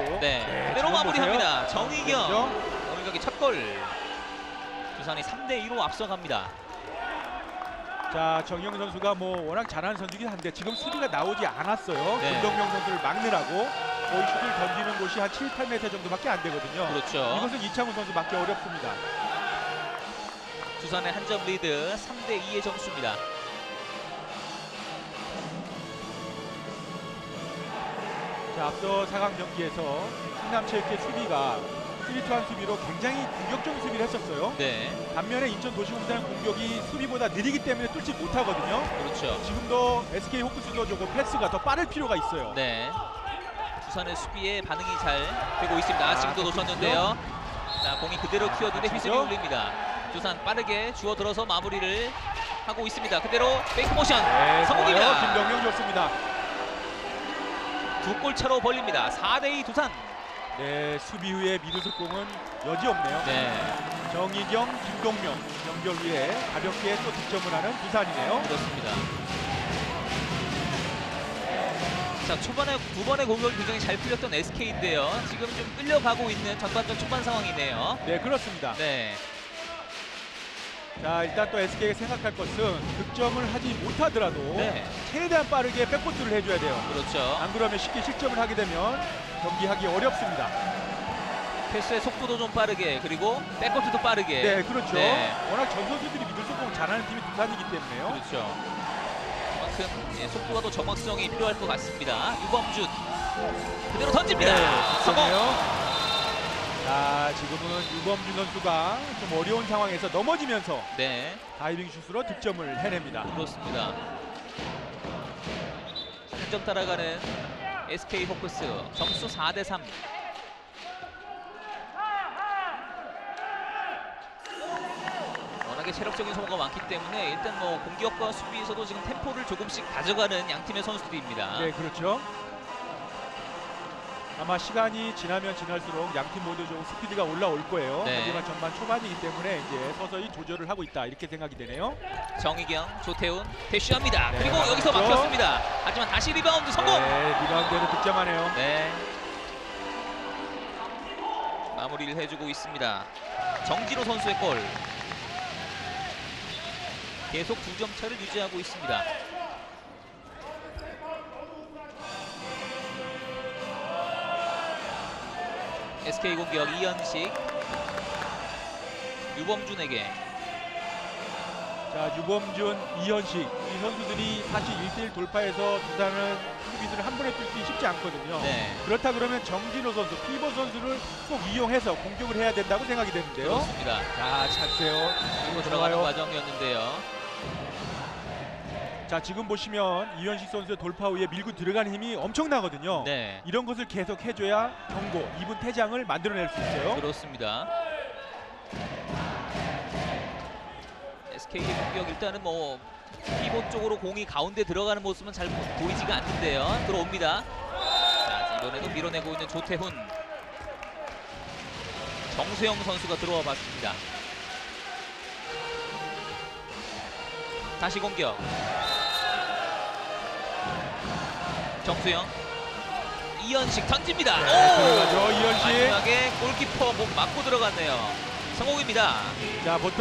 하고 네, 그대로 지금 마무리합니다. 그렇죠? 오늘 경기 첫 골. 두산이 3대 2로 앞서갑니다. 자 정영 선수가 뭐 워낙 잘하는 선수긴 한데 지금 수비가 나오지 않았어요. 네. 김동명 선수를 막느라고 거의 슛을 던지는 곳이 한 7, 8m 정도밖에 안 되거든요. 그렇죠. 이것은 이창훈 선수 막기 어렵습니다. 두산의 한 점 리드 3대 2의 점수입니다. 자 앞서 4강 경기에서 충남체육회 수비가 3투한 수비로 굉장히 공격적인 수비를 했었어요. 네, 반면에 인천 도시공사는 공격이 수비보다 느리기 때문에 뚫지 못하거든요. 그렇죠. 지금도 SK 호크스도 조금 패스가 더 빠를 필요가 있어요. 네. 두산의 수비에 반응이 잘 되고 있습니다. 아, 지금도 놓쳤는데요. 자, 공이 그대로 튀었는데 휘슬이 그렇죠. 울립니다. 두산 빠르게 주워 들어서 마무리를 하고 있습니다. 그대로 페이크 모션 네. 성공입니다. 김동영 좋습니다. 두 골 차로 벌립니다. 4대 2 두산. 네, 수비 후에 미드스 공은 여지 없네요. 네, 정희경, 김동명 연결 후에 가볍게 또 득점을 하는 부산이네요. 그렇습니다. 자, 초반에 두 번의 공격을 굉장히 잘 풀렸던 SK인데요. 지금 좀 끌려가고 있는 전반전 초반 상황이네요. 네, 그렇습니다. 네, 자, 일단 또 SK가 생각할 것은 득점을 하지 못하더라도 네, 최대한 빠르게 백코트를 해줘야 돼요. 그렇죠. 안 그러면 쉽게 실점을 하게 되면 경기하기 어렵습니다. 패스의 속도도 좀 빠르게 그리고 백코트도 빠르게. 네, 그렇죠. 네. 워낙 전 선수들이 미들스 공 잘하는 팀이 두산이기 때문에요. 그렇죠. 그만큼 예, 속도가 더 정확성이 필요할 것 같습니다. 유범준 그대로 던집니다. 성공. 자, 지금은 유범준 선수가 좀 어려운 상황에서 넘어지면서 네, 다이빙 슛으로 득점을 해냅니다. 그렇습니다. 한 점 따라가는 SK 호크스 점수 4대 3. 워낙에 체력적인 소모가 많기 때문에 일단 뭐 공격과 수비에서도 지금 템포를 조금씩 가져가는 양 팀의 선수들입니다. 네, 그렇죠. 아마 시간이 지나면 지날수록 양팀 모두 좀 스피드가 올라올 거예요. 네. 하지만 전반 초반이기 때문에 이제 서서히 조절을 하고 있다 이렇게 생각이 되네요. 정희경, 조태훈 대쉬합니다. 네, 그리고 여기서 맞았죠. 막혔습니다. 하지만 다시 리바운드 성공. 네, 리바운드에도 득점하네요. 네. 마무리를 해주고 있습니다. 정진호 선수의 골. 계속 두 점 차를 유지하고 있습니다. SK 공격 이현식 유범준에게 자, 유범준, 이현식 이 선수들이 사실 1대1 돌파해서 두산은 수비들을 한 번에 뚫기 쉽지 않거든요. 네 그렇다 그러면 정진호 선수, 피버 선수를 꼭 이용해서 공격을 해야 된다고 생각이 되는데요. 그렇습니다. 자, 이거 들어가는. 과정이었는데요. 자, 지금 보시면 이현식 선수의 돌파 후에 밀고 들어가는 힘이 엄청나거든요. 네 이런 것을 계속 해줘야 경고, 2분 퇴장을 만들어낼 수 있어요. 그렇습니다. SK 공격 일단은 뭐 쪽으로 공이 가운데 들어가는 모습은 잘 보- 보이지가 않는데요. 들어옵니다. 자 이번에도 밀어내고 있는 조태훈. 정수영 선수가 들어와 봤습니다. 다시 공격. 정수영. 이현식 던집니다. 네, 오! 들어가죠, 이현식. 마지막에 골키퍼 목 맞고 들어갔네요. 성공입니다. 자, 보통